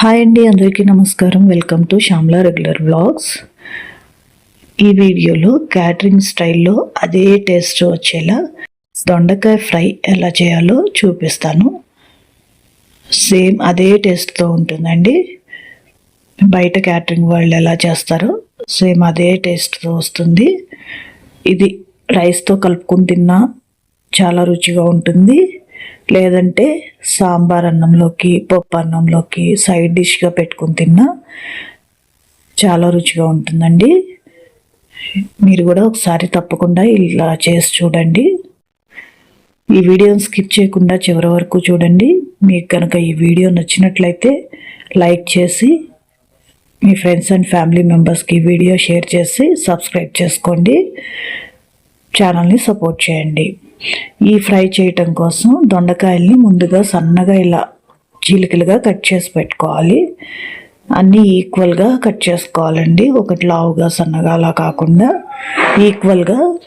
Hi అండి అందరికీ నమస్కారం. Welcome to Shyamla regular vlogs. ఈ వీడియోలో క్యాటరింగ్ స్టైల్లో అదే టేస్ట్ వచ్చేలా దొండకాయ ఫ్రై ఎలా చేయాలో చూపిస్తాను. సేమ్ అదే టేస్ట్తో ఉంటుందండి. బయట క్యాటరింగ్ వాళ్ళు ఎలా చేస్తారో సేమ్ అదే టేస్ట్తో వస్తుంది. ఇది రైస్తో కలుపుకుని తిన్నా చాలా రుచిగా ఉంటుంది. లేదంటే సాంబార్ అన్నంలోకి పప్పు అన్నంలోకి సైడ్ డిష్గా పెట్టుకుని తిన్నా చాలా రుచిగా ఉంటుందండి. మీరు కూడా ఒకసారి తప్పకుండా ఇలా చేసి చూడండి. ఈ వీడియోని స్కిప్ చేయకుండా చివరి వరకు చూడండి. మీకు కనుక ఈ వీడియో నచ్చినట్లయితే లైక్ చేసి మీ ఫ్రెండ్స్ అండ్ ఫ్యామిలీ మెంబర్స్కి ఈ వీడియో షేర్ చేసి సబ్స్క్రైబ్ చేసుకోండి. ఛానల్ని సపోర్ట్ చేయండి. ఈ ఫ్రై చేయటం కోసం దొండకాయల్ని ముందుగా సన్నగా ఇలా చీలికలుగా కట్ చేసి పెట్టుకోవాలి. అన్నీ ఈక్వల్గా కట్ చేసుకోవాలండి. ఒకటి లావుగా సన్నగా అలా కాకుండా ఈక్వల్గా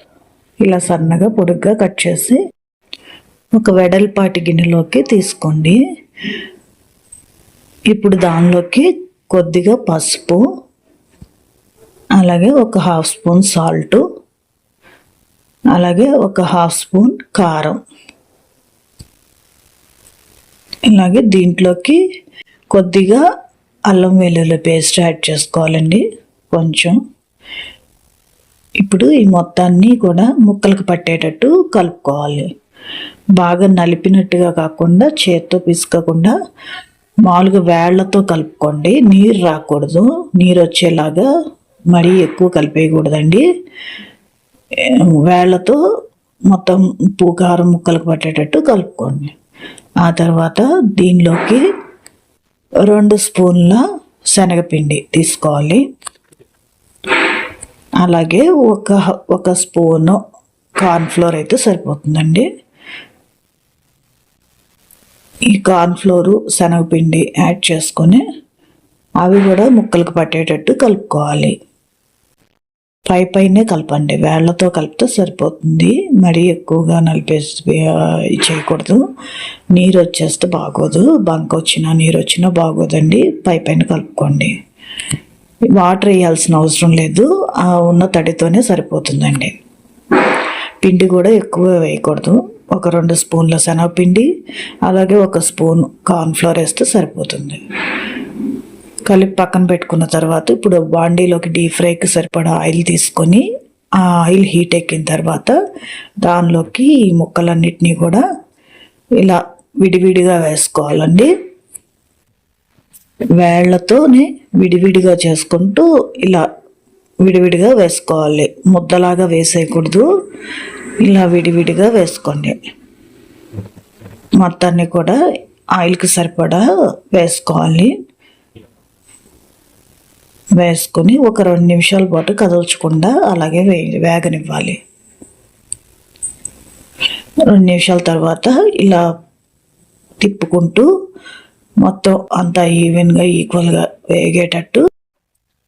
ఇలా సన్నగా పొడుగ్గా కట్ చేసి ఒక వెడల్పాటి గిన్నెలోకి తీసుకోండి. ఇప్పుడు దానిలోకి కొద్దిగా పసుపు అలాగే ఒక హాఫ్ స్పూన్ సాల్టు అలాగే ఒక హాఫ్ స్పూన్ కారం. ఇలాగే దీంట్లోకి కొద్దిగా అల్లం వెల్లుల్లి పేస్ట్ యాడ్ చేసుకోవాలండి కొంచెం. ఇప్పుడు ఈ మొత్తాన్ని కూడా ముక్కలకు పట్టేటట్టు కలుపుకోవాలి. బాగా నలిపినట్టుగా కాకుండా చేత్తో పిసుకకుండా మామూలుగా వేళ్ళతో కలుపుకోండి. నీరు రాకూడదు. నీరు వచ్చేలాగా మరీ ఎక్కువ కలిపేయకూడదండి. వేళ్ళతో మొత్తం ఉప్పు కారం ముక్కలకు పట్టేటట్టు కలుపుకోండి. ఆ తర్వాత దీనిలోకి రెండు స్పూన్ల శనగపిండి తీసుకోవాలి. అలాగే ఒక ఒక స్పూను కార్న్ఫ్లోర్ అయితే సరిపోతుందండి. ఈ కార్న్ఫ్లోరు శనగపిండి యాడ్ చేసుకొని అవి కూడా ముక్కలకు పట్టేటట్టు కలుపుకోవాలి. పై పైనే కలపండి. వేళ్ళతో కలిపితే సరిపోతుంది. మరీ ఎక్కువగా నలిపేసి చేయకూడదు. నీరు వచ్చేస్తే బాగోదు. బంక వచ్చినా నీరు వచ్చినా బాగోదండి. పై పైన కలుపుకోండి. వాటర్ వేయాల్సిన అవసరం లేదు. ఆ ఉన్న తడితోనే సరిపోతుందండి. పిండి కూడా ఎక్కువ వేయకూడదు. ఒక రెండు స్పూన్ల శనగపిండి అలాగే ఒక స్పూన్ కార్న్ఫ్లోర్ వేస్తే సరిపోతుంది. కలిపి పక్కన పెట్టుకున్న తర్వాత ఇప్పుడు బాండీలోకి డీప్ ఫ్రైకి సరిపడా ఆయిల్ తీసుకొని ఆ ఆయిల్ హీట్ ఎక్కిన తర్వాత దానిలోకి ఈ ముక్కలన్నిటినీ కూడా ఇలా విడివిడిగా వేసుకోవాలండి. వేళ్ళతోనే విడివిడిగా చేసుకుంటూ ఇలా విడివిడిగా వేసుకోవాలి. ముద్దలాగా వేసేయకూడదు. ఇలా విడివిడిగా వేసుకోండి. మొత్తాన్ని కూడా ఆయిల్కి సరిపడా వేసుకోవాలి. వేసుకొని ఒక రెండు నిమిషాల పాటు కదల్చకుండా అలాగే వే వేగనివ్వాలి. రెండు నిమిషాల తర్వాత ఇలా తిప్పుకుంటూ మొత్తం అంతా ఈవెన్గా ఈక్వల్గా వేగేటట్టు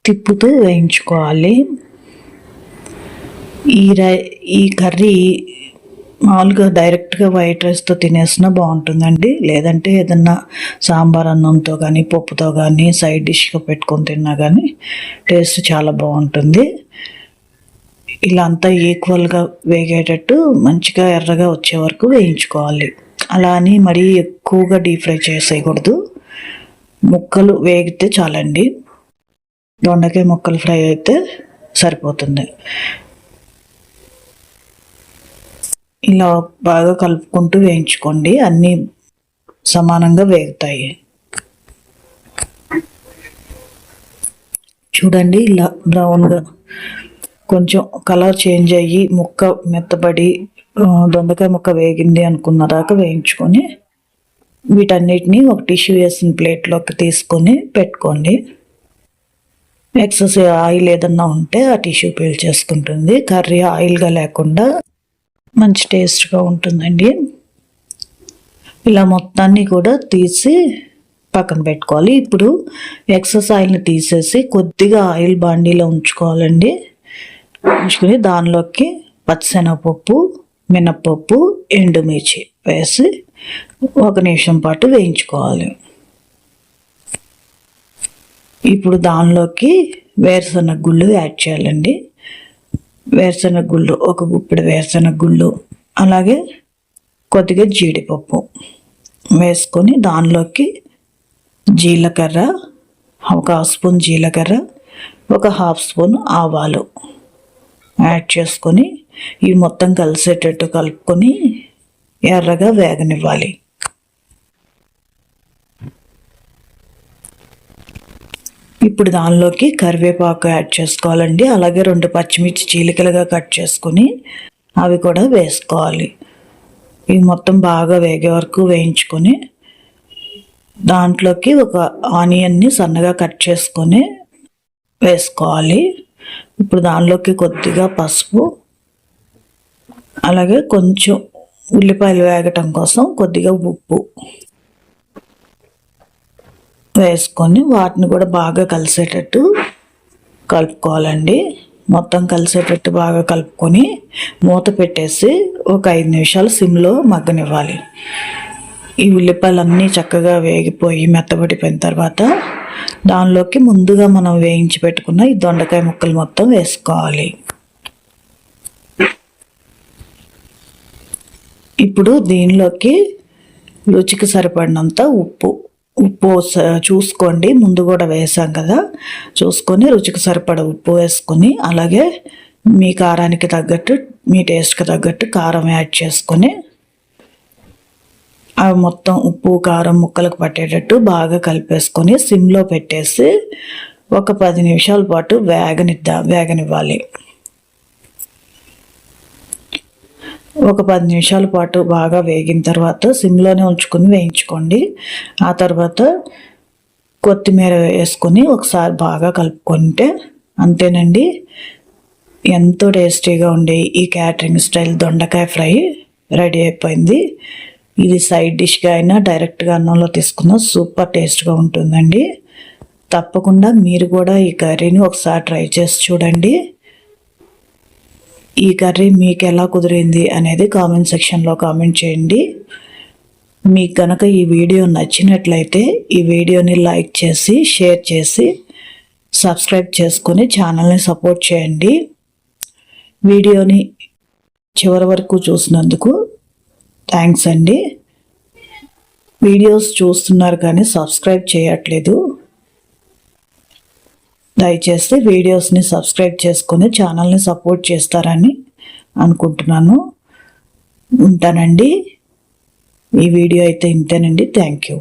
తిప్పుతూ వేయించుకోవాలి. ఈ రై ఈ కర్రీ మామూలుగా డైరెక్ట్గా వైట్ రైస్తో తినేసినా బాగుంటుందండి. లేదంటే ఏదన్నా సాంబార్ అన్నంతో కానీ పప్పుతో కానీ సైడ్ డిష్గా పెట్టుకొని తిన్నా కానీ టేస్ట్ చాలా బాగుంటుంది. ఇలా అంతా ఈక్వల్గా వేగేటట్టు మంచిగా ఎర్రగా వచ్చే వరకు వేయించుకోవాలి. అలా అని మరీ ఎక్కువగా డీప్ ఫ్రై చేసేయకూడదు. ముక్కలు వేగితే చాలండి. దొండకాయ ముక్కలు ఫ్రై అయితే సరిపోతుంది. ఇలా బాగా కలుపుకుంటూ వేయించుకోండి. అన్నీ సమానంగా వేగుతాయి. చూడండి ఇలా బ్రౌన్గా కొంచెం కలర్ చేంజ్ అయ్యి ముక్క మెత్తబడి దొండకాయ ముక్క వేగింది అనుకున్న దాకా వేయించుకొని వీటన్నిటిని ఒక టిష్యూ వేసిన ప్లేట్లోకి తీసుకొని పెట్టుకోండి. ఎక్సెస్ ఆయిల్ ఏదన్నా ఉంటే ఆ టిష్యూ పీల్ చేసుకుంటుంది. కర్రీ ఆయిల్గా లేకుండా మంచి టేస్ట్గా ఉంటుందండి. ఇలా మొత్తాన్ని కూడా తీసి పక్కన పెట్టుకోవాలి. ఇప్పుడు ఎక్సెస్ ఆయిల్ని తీసేసి కొద్దిగా ఆయిల్ బాండీలో ఉంచుకోవాలండి. ఉంచుకుని దానిలోకి పచ్చిశనగపప్పు మినప్పప్పు ఎండుమిర్చి వేసి ఒక నిమిషం పాటు వేయించుకోవాలి. ఇప్పుడు దానిలోకి వేరుశనగ గుళ్ళు యాడ్ చేయాలండి. వేరుశనగ గుళ్ళు ఒక గుప్పిడి వేరుశనగ గుళ్ళు అలాగే కొద్దిగా జీడిపప్పు వేసుకొని దానిలోకి జీలకర్ర ఒక హాఫ్ స్పూన్ జీలకర్ర ఒక హాఫ్ స్పూన్ ఆవాలు యాడ్ చేసుకొని ఇవి మొత్తం కలిసేటట్టు కలుపుకొని ఎర్రగా వేగనివ్వాలి. ఇప్పుడు దానిలోకి కరివేపాకు యాడ్ చేసుకోవాలండి. అలాగే రెండు పచ్చిమిర్చి చీలికలుగా కట్ చేసుకొని అవి కూడా వేసుకోవాలి. ఇవి మొత్తం బాగా వేగే వరకు వేయించుకొని దాంట్లోకి ఒక ఆనియన్ని సన్నగా కట్ చేసుకొని వేసుకోవాలి. ఇప్పుడు దానిలోకి కొద్దిగా పసుపు అలాగే కొంచెం ఉల్లిపాయలు వేగటం కోసం కొద్దిగా ఉప్పు వేసుకొని వాటిని కూడా బాగా కలిసేటట్టు కలుపుకోవాలండి. మొత్తం కలిసేటట్టు బాగా కలుపుకొని మూత పెట్టేసి ఒక ఐదు నిమిషాలు సిమ్లో మగ్గనివ్వాలి. ఈ ఉల్లిపాయలు అన్నీ చక్కగా వేగిపోయి మెత్తబడిపోయిన తర్వాత దానిలోకి ముందుగా మనం వేయించి పెట్టుకున్న ఈ దొండకాయ ముక్కలు మొత్తం వేసుకోవాలి. ఇప్పుడు దీనిలోకి రుచికి సరిపడినంత ఉప్పు ఉప్పు చూసుకోండి. ముందు కూడా వేసాం కదా. చూసుకొని రుచికి సరిపడ ఉప్పు వేసుకొని అలాగే మీ కారానికి తగ్గట్టు మీ టేస్ట్కి తగ్గట్టు కారం యాడ్ చేసుకొని అవి మొత్తం ఉప్పు కారం ముక్కలకు పట్టేటట్టు బాగా కలిపేసుకొని సిమ్లో పెట్టేసి ఒక పది నిమిషాల పాటు వేగనిద్దా వేగనివ్వాలి. ఒక పది నిమిషాల పాటు బాగా వేగిన తర్వాత సిమ్లోనే ఉంచుకొని వేయించుకోండి. ఆ తర్వాత కొత్తిమీర వేసుకొని ఒకసారి బాగా కలుపుకుంటే అంతేనండి. ఎంతో టేస్టీగా ఉండే ఈ క్యాటరింగ్ స్టైల్ దొండకాయ ఫ్రై రెడీ అయిపోయింది. ఇది సైడ్ డిష్గా అయినా డైరెక్ట్గా అన్నంలో తీసుకున్న సూపర్ టేస్ట్గా ఉంటుందండి. తప్పకుండా మీరు కూడా ఈ కర్రీని ఒకసారి ట్రై చేసి చూడండి. ఈ కర్రీ మీకు ఎలా కుదిరింది అనేది కామెంట్ సెక్షన్లో కామెంట్ చేయండి. మీకు కనుక ఈ వీడియో నచ్చినట్లయితే ఈ వీడియోని లైక్ చేసి షేర్ చేసి సబ్స్క్రైబ్ చేసుకుని ఛానల్ని సపోర్ట్ చేయండి. వీడియోని చివరి వరకు చూసినందుకు థ్యాంక్స్ అండి. వీడియోస్ చూస్తున్నారు కానీ సబ్స్క్రైబ్ చేయట్లేదు. దయచేసి వీడియోస్ని సబ్స్క్రైబ్ చేసుకొని ఛానల్ని సపోర్ట్ చేస్తారని అనుకుంటున్నాను. ఉంటానండి. ఈ వీడియో అయితే ఇంతేనండి. Thank you.